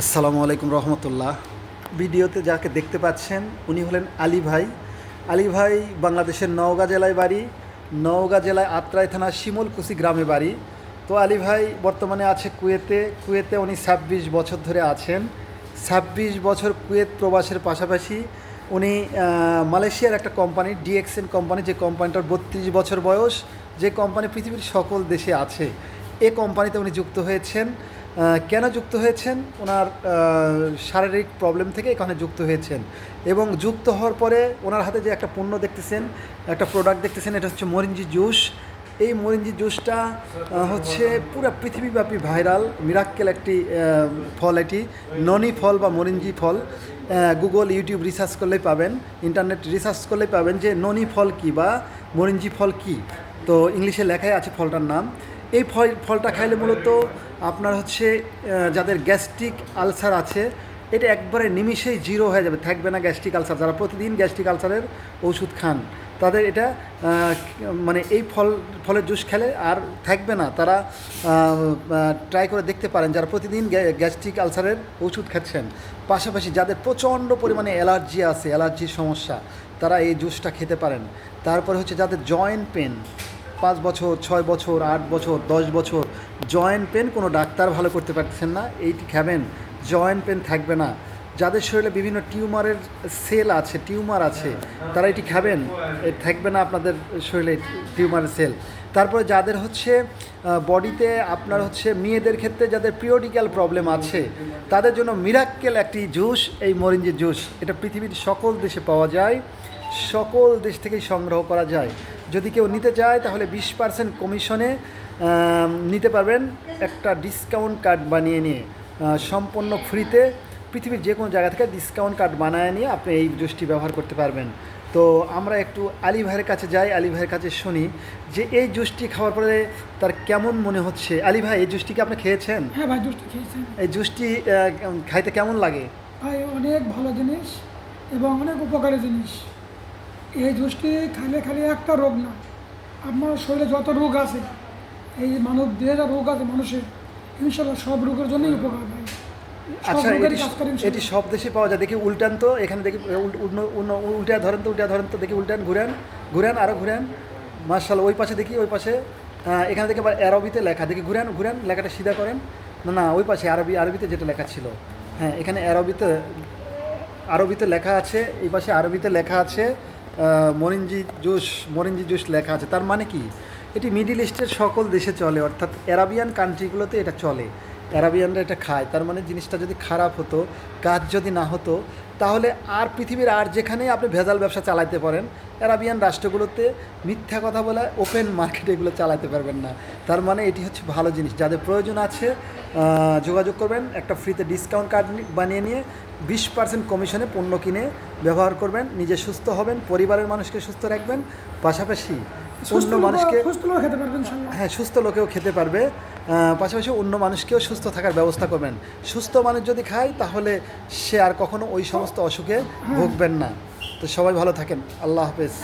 আসসালামু আলাইকুম রহমতুল্লাহ। ভিডিওতে যাকে দেখতে পাচ্ছেন, উনি হলেন আলী ভাই। আলী ভাই বাংলাদেশের নওগাঁ জেলায় বাড়ি, নওগাঁ জেলায় আত্রাই থানা শিমলকুচি গ্রামে বাড়ি। তো আলী ভাই বর্তমানে আছে কুয়েতে কুয়েতে উনি ছাব্বিশ বছর ধরে আছেন। ছাব্বিশ বছর কুয়েত প্রবাসের পাশাপাশি উনি মালয়েশিয়ার একটা কোম্পানি, ডিএক্সএন কোম্পানি, যে কোম্পানিটার বত্রিশ বছর বয়স, যে কোম্পানি পৃথিবীর সকল দেশে আছে। এ কোম্পানিতে উনি যুক্ত হয়েছেন। কেন যুক্ত হয়েছেন? ওনার শারীরিক প্রবলেম থেকে এখানে যুক্ত হয়েছেন। এবং যুক্ত হওয়ার পরে ওনার হাতে যে একটা পণ্য দেখতেছেন, একটা প্রোডাক্ট দেখতেছেন, এটা হচ্ছে মরিঞ্জি জুস। এই মরিঞ্জি জুসটা হচ্ছে পুরো পৃথিবীব্যাপী ভাইরাল মিরাক্কেল একটি ফল এটি, ননি ফল বা মরিঞ্জি ফল। গুগল ইউটিউব রিসার্চ করলেই পাবেন ইন্টারনেট রিসার্চ করলেই পাবেন যে ননি ফল কী বা মরিঞ্জি ফল কী। তো ইংলিশে লেখাই আছে ফলটার নাম। এই ফল, ফলটা খাইলে মূলত আপনার হচ্ছে যাদের গ্যাস্ট্রিক আলসার আছে, এটা একবারে নিমিষেই জিরো হয়ে যাবে। থাকবে না গ্যাস্ট্রিক আলসার। যারা প্রতিদিন গ্যাস্ট্রিক আলসারের ওষুধ খান, তাদের এটা মানে এই ফল, ফলের জুস খেলে আর থাকবে না। তারা ট্রাই করে দেখতে পারেন যারা প্রতিদিন গ্যা- গ্যাস্ট্রিক আলসারের ওষুধ খাচ্ছেন। পাশাপাশি যাদের প্রচণ্ড পরিমাণে অ্যালার্জি আছে, অ্যালার্জির সমস্যা, তারা এই জুসটা খেতে পারেন। তারপরে হচ্ছে যাদের জয়েন্ট পেন, পাঁচ বছর, ছয় বছর, আট বছর, দশ বছর জয়েন্ট পেন কোনো ডাক্তার ভালো করতে পারছেন না এইটি খাবেন জয়েন্ট পেন থাকবে না। যাদের শরীরে বিভিন্ন টিউমারের সেল আছে, টিউমার আছে, তারা এটি খাবেন থাকবে না আপনাদের শরীরে টিউমারের সেল। তারপরে যাদের হচ্ছে বডিতে আপনার হচ্ছে মেয়েদের ক্ষেত্রে যাদের পিরিয়ডিক্যাল প্রবলেম আছে, তাদের জন্য মিরাক্কেল একটি জুস এই মরিঞ্জির জুস এটা পৃথিবীর সকল দেশে পাওয়া যায়, সকল দেশ থেকেই সংগ্রহ করা যায়। যদি কেউ নিতে চায়, তাহলে বিশ পার্সেন্ট কমিশনে নিতে পারবেন একটা ডিসকাউন্ট কার্ড বানিয়ে নিয়ে। সম্পূর্ণ ফ্রিতে পৃথিবীর যে কোনো জায়গা থেকে ডিসকাউন্ট কার্ড বানায় নিয়ে আপনি এই জুসটি ব্যবহার করতে পারবেন। তো আমরা একটু আলী ভাইয়ের কাছে যাই আলী ভাইয়ের কাছে শুনি যে এই জুসটি খাওয়ার পরে তার কেমন মনে হচ্ছে? আলী ভাই এই জুসটি কি আপনি খেয়েছেন? হ্যাঁ ভাই জুসটা খেয়েছেন এই জুসটি খাইতে কেমন লাগে? ভাই অনেক ভালো জিনিস এবং অনেক উপকারী জিনিস। এই জুসটি খাইলে খালি একটা রোগ না আপনার শরীরে যত রোগ আছে এই মানব দেহে যা রোগ আছে মানুষের ইনশাল্লাহ সব রোগের জন্যই উপকার সব আচ্ছা এটি। সব দেশে পাওয়া যায়। দেখি উল্টান তো এখানে দেখি উল্টা ধরেন তো উল্টা ধরেন তো দেখি উল্টান ঘুরেন ঘুরেন আরও ঘুরেন। মার্শাল ওই পাশে দেখি ওই পাশে এখানে দেখি আবার অ্যারবিতে লেখা। দেখি ঘুরেন ঘুরেন লেখাটা সিধা করেন। না না ওই পাশে আরবি আরবিতে যেটা লেখা ছিল। হ্যাঁ এখানে অ্যারবিতে আরবিতে লেখা আছে এই পাশে আরবিতে লেখা আছে মরিঞ্জি জুস মরিঞ্জি জুস লেখা আছে। তার মানে কি? এটি মিডিল ইস্টের সকল দেশে চলে অর্থাৎ অ্যারাবিয়ান কান্ট্রিগুলোতে এটা চলে। অ্যারাবিয়ানরা এটা খায়। তার মানে জিনিসটা যদি খারাপ হতো, কাজ যদি না হতো, তাহলে আর পৃথিবীর আর যেখানেই আপনি ভেজাল ব্যবসা চালাতে পারেন, অ্যারাবিয়ান রাষ্ট্রগুলোতে মিথ্যা কথা বলে ওপেন মার্কেটে এগুলো চালাতে পারবেন না। তার মানে এটি হচ্ছে ভালো জিনিস। যাদের প্রয়োজন আছে যোগাযোগ করবেন, একটা ফ্রিতে ডিসকাউন্ট কার্ড বানিয়ে নিয়ে বিশ পার্সেন্ট কমিশনে পণ্য কিনে ব্যবহার করবেন, নিজে সুস্থ হবেন, পরিবারের মানুষকে সুস্থ রাখবেন। পাশাপাশি অন্য মানুষকে সুস্থ লোক খেতে পারবেন হ্যাঁ সুস্থ লোকেও খেতে পারবে। পাশাপাশি অন্য মানুষকেও সুস্থ থাকার ব্যবস্থা করবেন। সুস্থ মানুষ যদি খায় তাহলে সে আর কখনো ওই সমস্ত অসুখে ভুগবেন না। তো সবাই ভালো থাকেন। আল্লাহ হাফেজ।